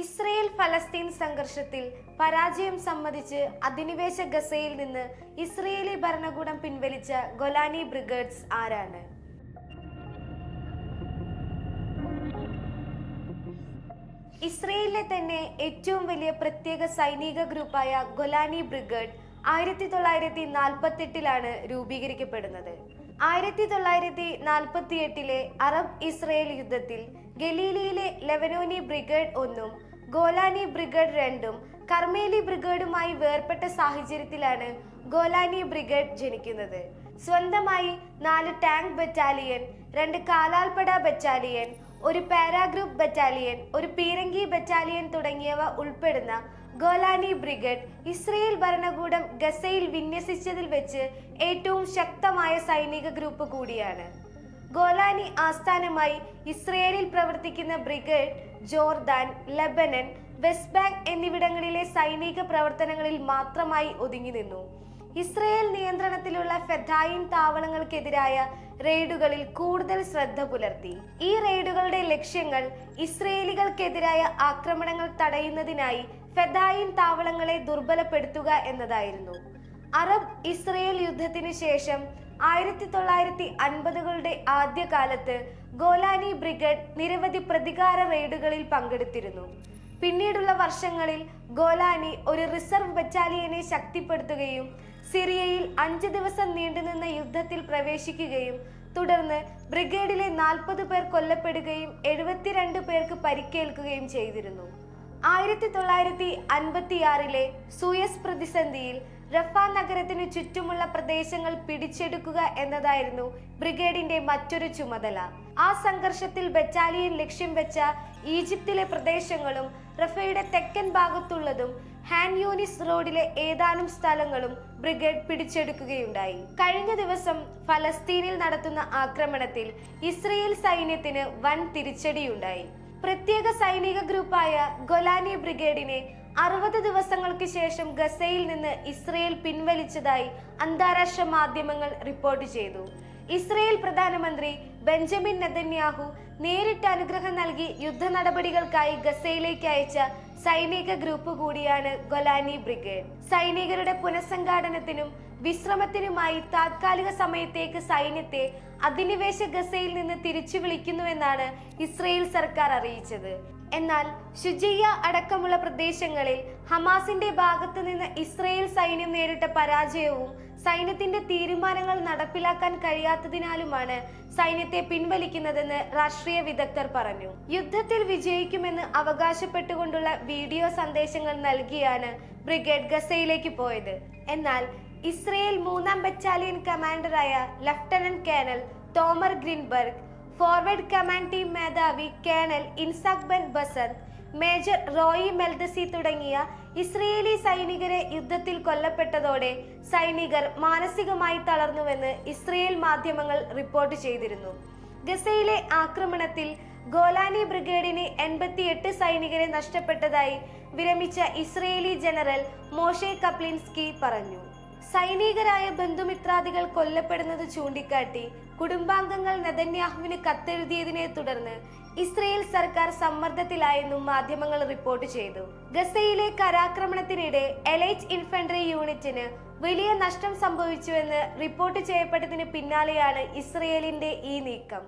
Israel ഫലസ്തീൻ സംഘർഷത്തിൽ പരാജയം സമ്മതിച്ച് അധിനിവേശ ഗസയിൽ നിന്ന് ഇസ്രയേലി ഭരണകൂടം പിൻവലിച്ച ഗൊലാനി ബ്രിഗേഡ്സ് ആരാണ്? ഇസ്രയേലിലെ തന്നെ ഏറ്റവും വലിയ പ്രത്യേക സൈനിക ഗ്രൂപ്പായ ഗൊലാനി ബ്രിഗേഡ് ആയിരത്തി തൊള്ളായിരത്തി നാൽപ്പത്തി എട്ടിലാണ് രൂപീകരിക്കപ്പെടുന്നത്. ആയിരത്തി തൊള്ളായിരത്തി നാൽപ്പത്തി എട്ടിലെ അറബ് ഇസ്രയേൽ യുദ്ധത്തിൽ ഗലീലിയിലെ ലെവനോനി ബ്രിഗേഡ് ഒന്നും ഗോലാനി ബ്രിഗേഡ് രണ്ടും കർമേലി ബ്രിഗേഡുമായി വേർപെട്ട സാഹചര്യത്തിലാണ് ഗോലാനി ബ്രിഗേഡ് ജനിക്കുന്നത്. സ്വന്തമായി നാല് ടാങ്ക് ബറ്റാലിയൻ രണ്ട് കാലാൽപ്പട ബറ്റാലിയൻ ഒരു പാരാഗ്രൂപ്പ് ബറ്റാലിയൻ ഒരു പീരങ്കി ബറ്റാലിയൻ തുടങ്ങിയവ ഉൾപ്പെടുന്ന ഗോലാനി ബ്രിഗേഡ് ഇസ്രയേൽ ഭരണകൂടം ഗസയിൽ വിന്യസിച്ചതിൽ വെച്ച് ഏറ്റവും ശക്തമായ സൈനിക ഗ്രൂപ്പ് കൂടിയാണ്. ഗോലാനി ആസ്ഥാനമായി ഇസ്രയേലിൽ പ്രവർത്തിക്കുന്ന brigade Jordan Lebanon West Bank എന്നിവിടങ്ങളിലെ സൈനിക പ്രവർത്തനങ്ങളിൽ മാത്രമായി ഒതുങ്ങി നിന്നു. ഇസ്രയേൽ നിയന്ത്രണത്തിലുള്ള ഫെഥായിൻ താവളങ്ങൾക്കെതിരായ റെയ്ഡുകളിൽ കൂടുതൽ ശ്രദ്ധ പുലർത്തി. ഈ റെയ്ഡുകളുടെ ലക്ഷ്യങ്ങൾ ഇസ്രയേലികൾക്കെതിരായ ആക്രമണങ്ങൾ തടയുന്നതിനായി ഫെദായിൻ താവളങ്ങളെ ദുർബലപ്പെടുത്തുക എന്നതായിരുന്നു. അറബ് ഇസ്രയേൽ യുദ്ധത്തിന് ശേഷം ആയിരത്തി തൊള്ളായിരത്തി അൻപതുകളുടെ ആദ്യകാലത്ത് ഗോലാനി ബ്രിഗേഡ് നിരവധി പ്രതികാര റെയ്ഡുകളിൽ പങ്കെടുത്തിരുന്നു. പിന്നീടുള്ള വർഷങ്ങളിൽ ഗോലാനി ഒരു റിസർവ് ബറ്റാലിയനെ ശക്തിപ്പെടുത്തുകയും സിറിയയിൽ അഞ്ച് ദിവസം നീണ്ടുനിന്ന യുദ്ധത്തിൽ പ്രവേശിക്കുകയും തുടർന്ന് ബ്രിഗേഡിലെ നാൽപ്പത് പേർ കൊല്ലപ്പെടുകയും എഴുപത്തിരണ്ട് പേർക്ക് പരിക്കേൽക്കുകയും ചെയ്തിരുന്നു. ആയിരത്തി തൊള്ളായിരത്തി അൻപത്തിയാറിലെ സൂയസ് പ്രതിസന്ധിയിൽ റഫ നഗരത്തിനു ചുറ്റുമുള്ള പ്രദേശങ്ങൾ പിടിച്ചെടുക്കുക എന്നതായിരുന്നു ബ്രിഗേഡിന്റെ മറ്റൊരു ചുമതല. ആ സംഘർഷത്തിൽ ബറ്റാലിയൻ ലക്ഷ്യം വെച്ച ഈജിപ്തിലെ പ്രദേശങ്ങളും റഫയുടെ തെക്കൻ ഭാഗത്തുള്ളതും ഹാൻ യൂനിസ് റോഡിലെ ഏതാനും സ്ഥലങ്ങളും ബ്രിഗേഡ് പിടിച്ചെടുക്കുകയുണ്ടായി. കഴിഞ്ഞ ദിവസം ഫലസ്തീനിൽ നടത്തുന്ന ആക്രമണത്തിൽ ഇസ്രയേൽ സൈന്യത്തിന് വൻ തിരിച്ചടിയുണ്ടായി. പ്രത്യേക സൈനിക ഗ്രൂപ്പായ ഗൊലാനി ബ്രിഗേഡിനെ അറുപത് ദിവസങ്ങൾക്ക് ശേഷം ഗസയിൽ നിന്ന് ഇസ്രയേൽ പിൻവലിച്ചതായി അന്താരാഷ്ട്ര മാധ്യമങ്ങൾ റിപ്പോർട്ട് ചെയ്തു. ഇസ്രയേൽ പ്രധാനമന്ത്രി ബെഞ്ചമിൻ നെതന്യാഹു നേരിട്ട് അനുഗ്രഹം നൽകി യുദ്ധ നടപടികൾക്കായി ഗസയിലേക്ക് അയച്ച സൈനിക ഗ്രൂപ്പ് കൂടിയാണ് ഗൊലാനി ബ്രിഗേഡ്. സൈനികരുടെ പുനഃസംഘാടനത്തിനും വിശ്രമത്തിനുമായി താത്കാലിക സമയത്തേക്ക് സൈന്യത്തെ അധിനിവേശ ഗസയിൽ നിന്ന് തിരിച്ചു വിളിക്കുന്നുവെന്നാണ് ഇസ്രയേൽ സർക്കാർ അറിയിച്ചത്. എന്നാൽ ഷുജയ്യ അടക്കമുള്ള പ്രദേശങ്ങളിൽ ഹമാസിന്റെ ഭാഗത്തു നിന്ന് ഇസ്രയേൽ സൈന്യം നേരിട്ട പരാജയവും സൈന്യത്തിന്റെ തീരുമാനങ്ങൾ നടപ്പിലാക്കാൻ കഴിയാത്തതിനാലുമാണ് സൈന്യത്തെ പിൻവലിക്കുന്നതെന്ന് രാഷ്ട്രീയ വിദഗ്ധർ പറഞ്ഞു. യുദ്ധത്തിൽ വിജയിക്കുമെന്ന് അവകാശപ്പെട്ടുകൊണ്ടുള്ള വീഡിയോ സന്ദേശങ്ങൾ നൽകിയാണ് ബ്രിഗേഡ് ഗസയിലേക്ക് പോയത്. എന്നാൽ ഇസ്രയേൽ മൂന്നാം battalion കമാൻഡറായ lieutenant colonel Tomer Greenberg forward command team മേധാവി colonel Yitzhak Ben Basat Major Roy Meldasi തുടങ്ങിയ ഇസ്രയേലി സൈനികരെ യുദ്ധത്തിൽ കൊല്ലപ്പെട്ടതോടെ സൈനികർ മാനസികമായി തളർന്നുവെന്ന് ഇസ്രയേൽ മാധ്യമങ്ങൾ റിപ്പോർട്ട് ചെയ്തിരുന്നു. ഗസയിലെ ആക്രമണത്തിൽ ഗോലാനി ബ്രിഗേഡിന് എൺപത്തിയെട്ട് സൈനികരെ നഷ്ടപ്പെട്ടതായി വിരമിച്ച ഇസ്രയേലി ജനറൽ മോഷെ കപ്ലിൻസ്കി പറഞ്ഞു. സൈനികരായ ബന്ധുമിത്രാദികൾ കൊല്ലപ്പെടുന്നത് ചൂണ്ടിക്കാട്ടി കുടുംബാംഗങ്ങൾ നെതന്യാഹുവിന് കത്തെഴുതിയതിനെ തുടർന്ന് ഇസ്രയേൽ സർക്കാർ സമ്മർദ്ദത്തിലായെന്നും മാധ്യമങ്ങൾ റിപ്പോർട്ട് ചെയ്തു. ഗസയിലെ കരാക്രമണത്തിനിടെ എലൈറ്റ് ഇൻഫൻട്രി യൂണിറ്റിന് വലിയ നഷ്ടം സംഭവിച്ചുവെന്ന് റിപ്പോർട്ട് ചെയ്യപ്പെട്ടതിന് പിന്നാലെയാണ് ഇസ്രയേലിന്റെ ഈ നീക്കം.